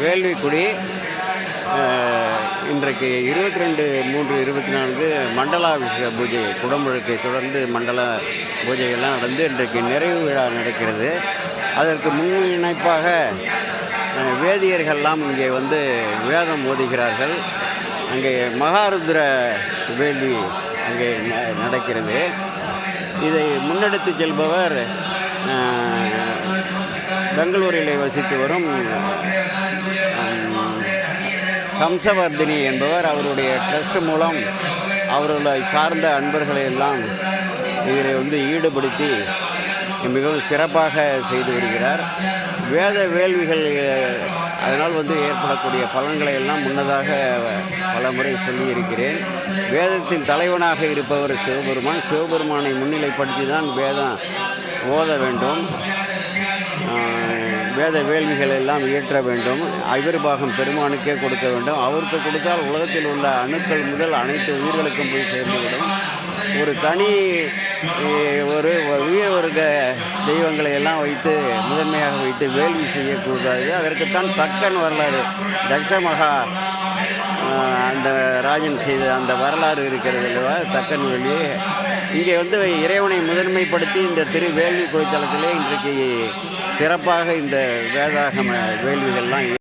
வேள்விக்குடி இன்றைக்கு இருபத்தி ரெண்டு மூன்று இருபத்தி நான்கு மண்டலாபிஷேக பூஜை குடமுழுக்கை தொடர்ந்து மண்டல பூஜைகள்லாம் நடந்து இன்றைக்கு நிறைவு விழா நடக்கிறது. அதற்கு முன்னிணைப்பாக இணைப்பாக வேதியர்கள்லாம் இங்கே வந்து வேதம் ஓதுகிறார்கள். அங்கே மகாருத்ர வேள்வி அங்கே ந- நடக்கிறது. இதை முன்னெடுத்து செல்பவர் பெங்களூரிலே வசித்து வரும் ஹம்சவர்தினி கம்சவர்தினி என்பவர் அவருடைய ட்ரஸ்ட் மூலம் அவர்களை சார்ந்த அன்பர்களை எல்லாம் இதில் வந்து ஈடுபடுத்தி மிகவும் சிறப்பாக செய்து வருகிறார். வேத வேள்விகள் அதனால் வந்து ஏற்படக்கூடிய பலன்களை எல்லாம் முன்னதாக பல முறை சொல்லியிருக்கிறேன். வேதத்தின் தலைவனாக இருப்பவர் சிவபெருமான். சிவபெருமானை முன்னிலைப்படுத்தி தான் வேதம் ஓத வேண்டும். வேத வேள்விகள் எல்லாம் இயற்ற வேண்டும் ஐவர்பாகம் பெருமானுக்கே கொடுக்க வேண்டும். அவருக்கு கொடுத்தால் உலகத்தில் உள்ள அணுக்கள் முதல் அனைத்து உயிர்களுக்கும் போய் சேர்ந்துவிடும் ஒரு தனி ஒரு உயிர் வர்க்க தெய்வங்களை எல்லாம் வைத்து முதன்மையாக வைத்து வேள்வி செய்யக்கூடாது. அதற்குத்தான் தக்கன் வரலாறு தக்ஷமகா மகா அந்த ராஜன் செய்த அந்த வரலாறு இருக்கிறது அல்லவா? தக்கன் வேள்வி இங்கே வந்து இறைவனை முதன்மைப்படுத்தி இந்த திரு வேள்வி கோய்த்தலத்திலே இன்றைக்கு சிறப்பாக இந்த வேதாகம வேள்விகள்லாம்